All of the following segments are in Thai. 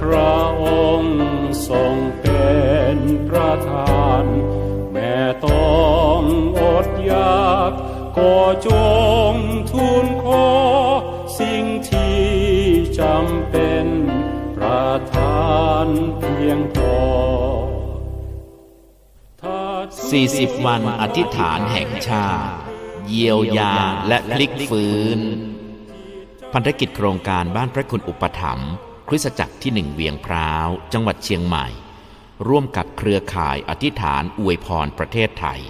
พระองค์ทรงเป็นประธาน แม่ต้องอดอยากก็จงทูลขอสิ่งที่จำเป็นประทานเพียงพอถ้าทุก40 วันอธิษฐานแห่งชาติ เยียวยาและพลิกฟื้น พันธกิจโครงการบ้านพระคุณอุปถัมภ์ คริสตจักรที่หนึ่งเวียงพร้าว จังหวัดเชียงใหม่ ร่วมกับเครือข่ายอธิษฐานอวยพรประเทศไทย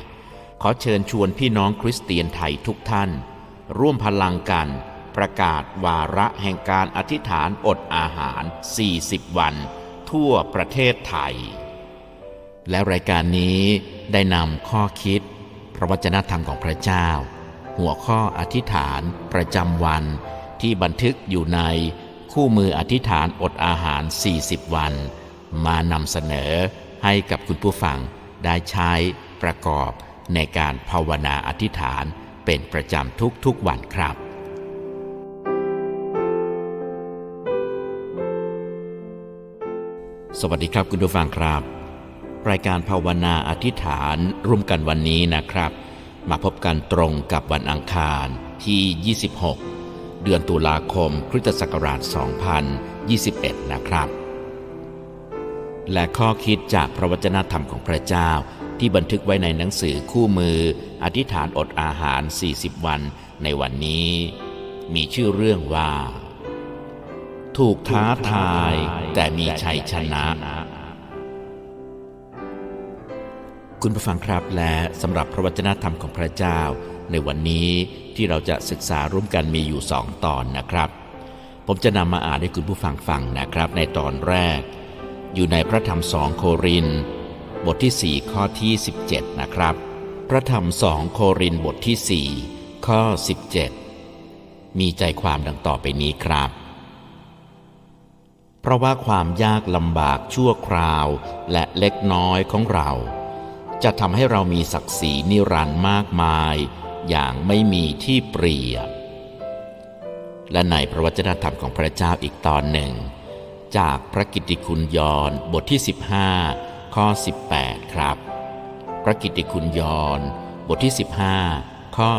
ขอเชิญชวนพี่น้องคริสเตียนไทยทุกท่าน ร่วมพลังกัน ประกาศวาระแห่งการอธิษฐานอดอาหาร 40 วัน ทั่วประเทศไทย และรายการนี้ได้นำข้อคิด พระวจนะธรรมของพระเจ้า หัวข้ออธิษฐานประจำวันที่บันทึกอยู่ใน คู่มืออธิษฐานอดอาหาร 40 วัน มานำเสนอให้กับคุณผู้ฟังได้ใช้ประกอบในการภาวนาอธิษฐานเป็นประจำทุกๆวันครับสวัสดีครับคุณผู้ฟังครับ รายการภาวนาอธิษฐานร่วมกันวันนี้นะครับ มาพบกันตรงกับวันอังคารที่ 26 เดือนตุลาคมคริสตศักราช 2021 นะครับ และข้อคิดจากพระวจนะธรรมของพระเจ้าที่บันทึกไว้ในหนังสือคู่มือ อธิษฐานอดอาหาร 40 วันในวันนี้ มีชื่อเรื่องว่า ถูกท้าทายแต่มีชัยชนะ คุณผู้ฟังครับและสำหรับพระวจนะธรรมของพระเจ้า ในวันนี้ที่เราจะศึกษาร่วมกันมีอยู่สองตอนนะครับ ผมจะนำมาอ่านให้คุณผู้ฟังฟังนะครับ ในตอนแรก อยู่ในพระธรรมสองโคริน บทที่ 4 ข้อที่ 17 นะครับ พระธรรมสองโครินบทที่ 4 ข้อ 17 มีใจความดังต่อไปนี้ครับ เพราะว่าความยากลำบากชั่วคราวและเล็กน้อยของเราจะทำให้เรามีศักดิ์ศรีนิรันดร์มากมาย อย่างไม่มีที่เปรียบ และในพระวจนะธรรมของพระเจ้าอีกตอนหนึ่ง จากพระกิตติคุณยอห์นบทที่ 15 ข้อ 18 ครับ พระกิตติคุณยอห์นบทที่ 15 ข้อ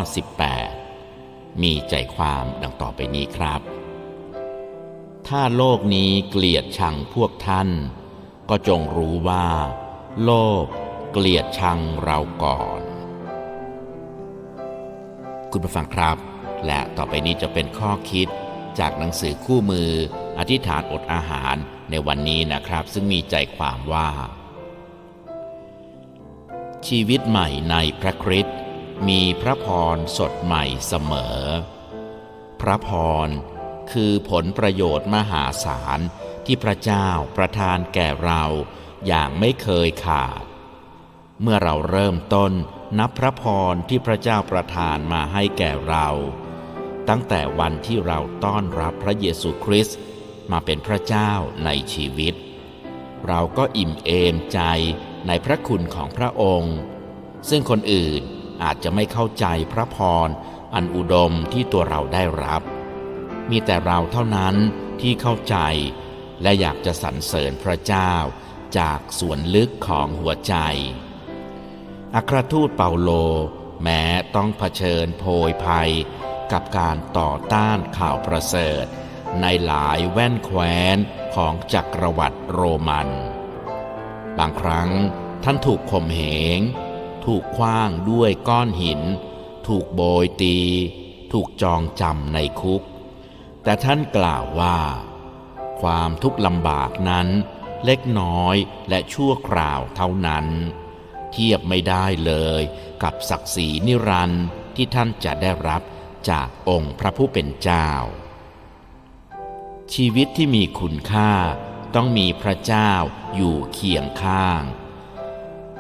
18 มีใจความดังต่อไปนี้ครับ ถ้าโลกนี้เกลียดชังพวกท่าน ก็จงรู้ว่า โลกเกลียดชังเราก่อน คุณผู้ฟังครับ และต่อไปนี้จะเป็นข้อคิดจากหนังสือคู่มือ อธิษฐานอดอาหารในวันนี้นะครับ ซึ่งมีใจความว่า ชีวิตใหม่ในพระคริสต์มีพระพรสดใหม่เสมอ พระพรคือผลประโยชน์มหาศาลที่พระเจ้าประทานแก่เราอย่างไม่เคยขาด เมื่อเราเริ่มต้น นับพระพรที่พระเจ้าประทานมาให้แก่เรา ตั้งแต่วันที่เราต้อนรับพระเยซูคริสต์มาเป็นพระเจ้าในชีวิต เราก็อิ่มเอมใจในพระคุณของพระองค์ ซึ่งคนอื่นอาจจะไม่เข้าใจพระพรอันอุดมที่ตัวเราได้รับ มีแต่เราเท่านั้นที่เข้าใจ และอยากจะสรรเสริญพระเจ้าจากส่วนลึกของหัวใจ อัครทูตเปาโล แม้ต้องเผชิญโพยภัย กับการต่อต้านข่าวประเสริฐ ในหลายแว่นแคว้นของจักรวรรดิโรมัน บางครั้งท่านถูกข่มเหง ถูกคว้างด้วยก้อนหิน ถูกโบยตี ถูกจองจำในคุก แต่ท่านกล่าวว่า ความทุกข์ลำบากนั้นเล็กน้อยและชั่วคราวเท่านั้น เทียบไม่ได้เลย กับศักดิ์ศรีนิรันดร์ที่ท่านจะได้รับจากองค์พระผู้เป็นเจ้า ชีวิตที่มีคุณค่าต้องมีพระเจ้าอยู่เคียงข้าง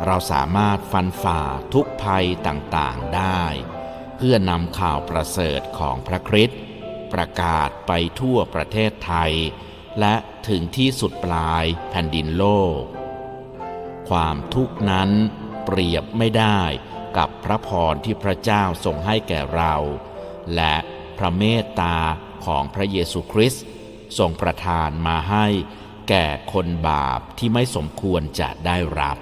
เราสามารถฟันฝ่าทุกภัยต่างๆได้ เพื่อนำข่าวประเสริฐของพระคริสต์ประกาศไปทั่วประเทศไทย และถึงที่สุดปลายแผ่นดินโลก ความทุกข์นั้น เปรียบไม่ได้กับพระพรที่พระเจ้าทรงให้แก่เรา และพระเมตตาของพระเยซูคริสต์ทรงประทานมาให้แก่คนบาปที่ไม่สมควรจะได้รับ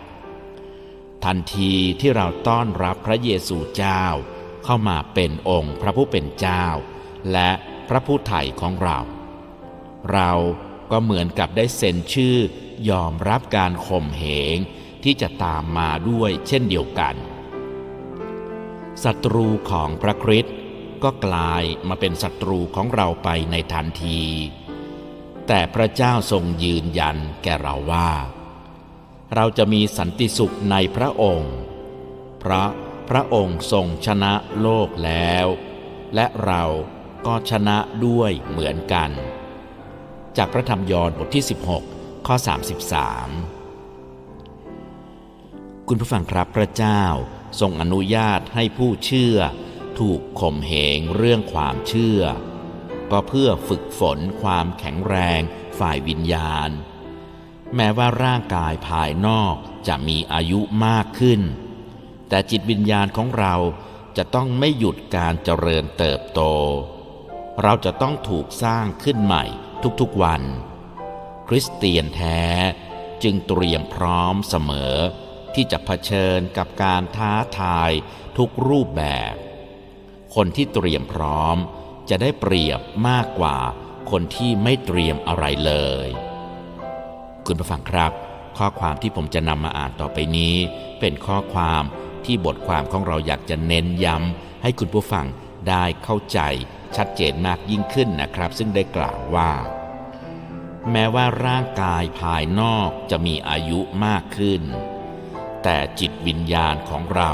ทันทีที่เราต้อนรับพระเยซูเจ้า เข้ามาเป็นองค์พระผู้เป็นเจ้า และพระผู้ไถ่ของเรา เราก็เหมือนกับได้เซ็นชื่อยอมรับการข่มเหง ที่จะตามมาด้วยเช่นเดียวกัน ศัตรูของพระคริสต์ก็กลายมาเป็นศัตรูของเราไปในทันที แต่พระเจ้าทรงยืนยันแก่เราว่า เราจะมีสันติสุขในพระองค์ เพราะพระองค์ทรงชนะโลกแล้ว และเราก็ชนะด้วยเหมือนกัน จากพระธรรมยอห์นบทที่ 16 ข้อ 33 คุณผู้ฟังครับพระเจ้าทรงอนุญาตให้ผู้เชื่อ ถูกข่มเหงเรื่องความเชื่อ ก็เพื่อฝึกฝนความแข็งแรงฝ่ายวิญญาณ แม้ว่าร่างกายภายนอกจะมีอายุมากขึ้น แต่จิตวิญญาณของเราจะต้องไม่หยุดการเจริญเติบโต เราจะต้องถูกสร้างขึ้นใหม่ทุกๆวัน คริสเตียนแท้จึงเตรียมพร้อมเสมอ ที่จะเผชิญกับการท้าทายทุกรูปแบบ คนที่เตรียมพร้อมจะได้เปรียบมากกว่าคนที่ไม่เตรียมอะไรเลย คุณผู้ฟังครับ ข้อความที่ผมจะนำมาอ่านต่อไปนี้ เป็นข้อความที่บทความของเราอยากจะเน้นย้ำให้คุณผู้ฟังได้เข้าใจชัดเจนมากยิ่งขึ้นนะครับ ซึ่งได้กล่าวว่า แม้ว่าร่างกายภายนอกจะมีอายุมากขึ้น แต่จิตวิญญาณของเรา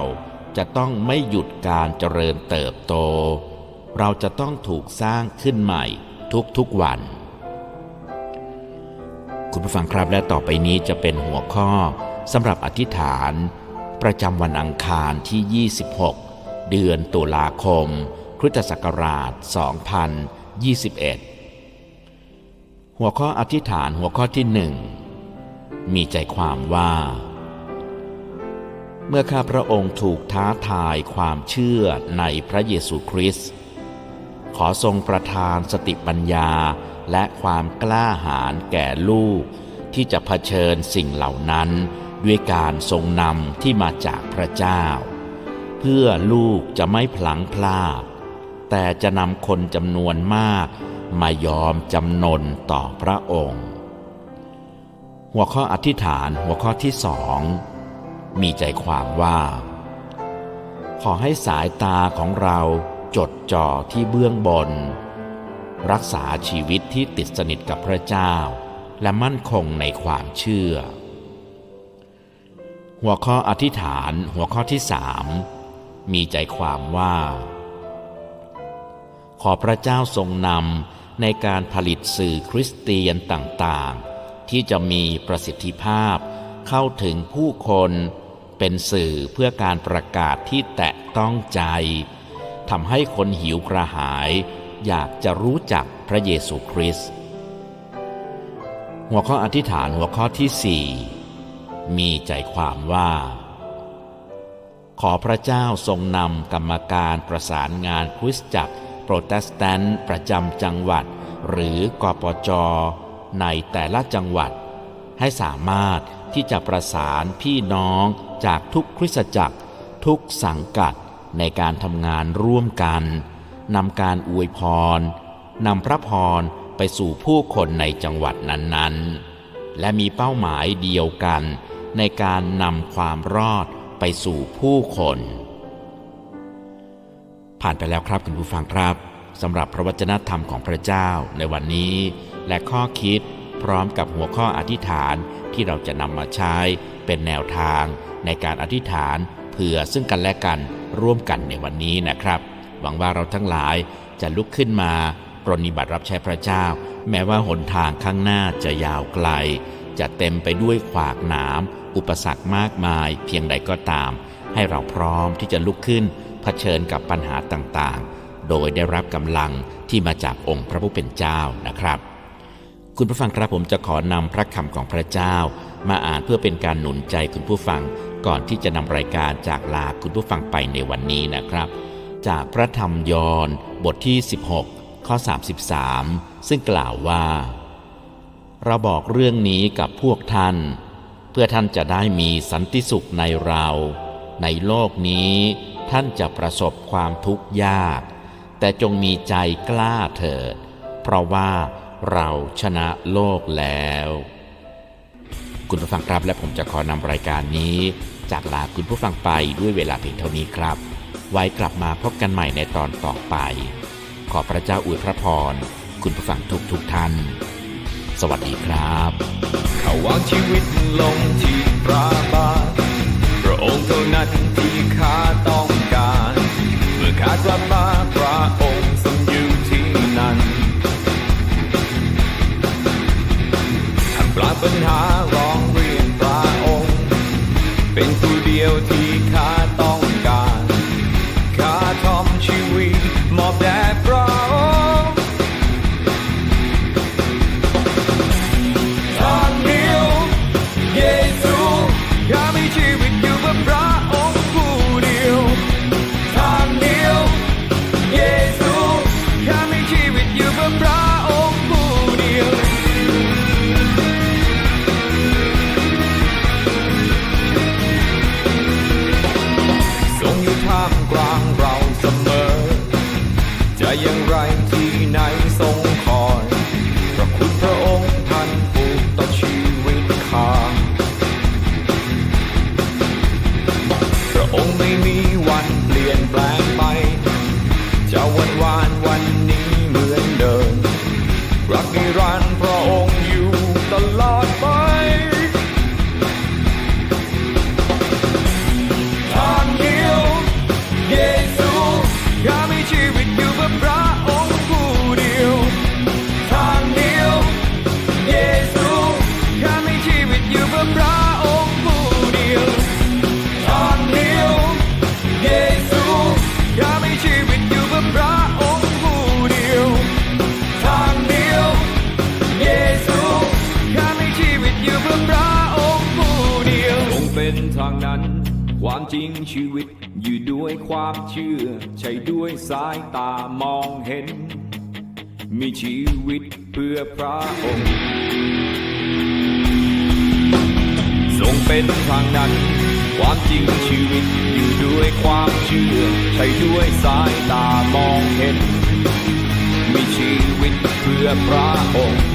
จะต้องไม่หยุดการเจริญเติบโต เราจะต้องถูกสร้างขึ้นใหม่ทุกๆวัน คุณผู้ฟังครับและต่อไปนี้จะเป็นหัวข้อสำหรับอธิษฐาน ประจำวันอังคารที่ 26 เดือนตุลาคม คริสตศักราช 2021 หัวข้ออธิษฐานหัวข้อที่หนึ่งมีใจความว่า เมื่อข้าพระองค์ถูกท้าทายความเชื่อในพระเยซูคริสต์ขอทรงประทานสติปัญญาและความกล้าหาญแก่ลูก ที่จะเผชิญสิ่งเหล่านั้น ด้วยการทรงนำที่มาจากพระเจ้า เพื่อลูกจะไม่พลังพลาด แต่จะนำคนจำนวนมาก มายอมจำนนต่อพระองค์ หัวข้ออธิษฐานหัวข้อที่สอง มีใจความว่า ขอให้สายตาของเราจดจ่อที่เบื้องบน รักษาชีวิตที่ติดสนิทกับพระเจ้า และมั่นคงในความเชื่อ หัวข้ออธิษฐานหัวข้อที่สามมีใจความว่า ขอพระเจ้าทรงนำในการผลิตสื่อคริสเตียนต่างๆ ที่จะมีประสิทธิภาพเข้าถึงผู้คน เป็นสื่อเพื่อการประกาศที่แตะต้องใจทำให้คนหิวกระหาย อยากจะรู้จักพระเยซูคริสต์หัวข้ออธิษฐานหัวข้อที่สี่มีใจความว่า ขอพระเจ้าทรงนำกรรมการประสานงานคริสตจักรโปรเตสแตนต์ประจำจังหวัด หรือกปจ ในแต่ละจังหวัด ให้สามารถที่จะประสานพี่น้อง จากทุกคริสตจักร ทุกสังกัดในการทำงานร่วมกันนำการอวยพรนำพระพรไปสู่ผู้คนในจังหวัดนั้นๆ และมีเป้าหมายเดียวกัน ในการนำความรอดไปสู่ผู้คน ผ่านไปแล้วครับคุณผู้ฟังครับสำหรับพระวจนะธรรมของพระเจ้าในวันนี้ และข้อคิดพร้อมกับหัวข้ออธิษฐานที่เราจะนำมาใช้เป็นแนวทาง ในการอธิษฐานเผื่อซึ่งกันและกันร่วมกันในวันนี้นะครับ หวังว่าเราทั้งหลายจะลุกขึ้นมาปรนนิบัติรับใช้พระเจ้า แม้ว่าหนทางข้างหน้าจะยาวไกล จะเต็มไปด้วยขวากหนาม อุปสรรคมากมาย เพียงใดก็ตาม ให้เราพร้อมที่จะลุกขึ้นเผชิญกับปัญหาต่างๆ โดยได้รับกำลังที่มาจากองค์พระผู้เป็นเจ้านะครับ คุณผู้ฟังครับผมจะขอนำพระคำของพระเจ้า มาอ่านเพื่อเป็นการหนุนใจคุณผู้ฟัง ก่อนที่จะนำรายการจากลาคุณผู้ฟังไปในวันนี้นะครับ จากพระธรรมยอห์นบทที่ 16 ข้อ 33 ซึ่งกล่าวว่า เราบอกเรื่องนี้กับพวกท่าน เพื่อท่านจะได้มีสันติสุขในเรา ในโลกนี้ท่านจะประสบความทุกข์ยาก แต่จงมีใจกล้าเถิด เพราะว่าเราชนะโลกแล้วคุณผู้ฟังครับและผมจะขอนำรายการนี้ จากลาคุณผู้ฟังไปด้วยเวลาเพียงเท่านี้ครับ ไว้กลับมาพบกันใหม่ในตอนต่อไป ขอพระเจ้าอวยพระพร คุณผู้ฟังทุกทุกท่าน สวัสดีครับเขาวางชีวิตลงที่พระบาทพระองค์เท่านั้นที่ข้าต้องการ เมื่อข้ากลับมาพระองค์ ผู้เจริงชีวิต อยู่ด้วยความเชื่อ ใช่ด้วยสายตามองเห็น มีชีวิตเพื่อพระองค์ทรงเป็นทางนั้น ความจริงชีวิต อยู่ด้วยความเชื่อ ใช่ด้วยสายตามองเห็น มีชีวิตเพื่อพระองค์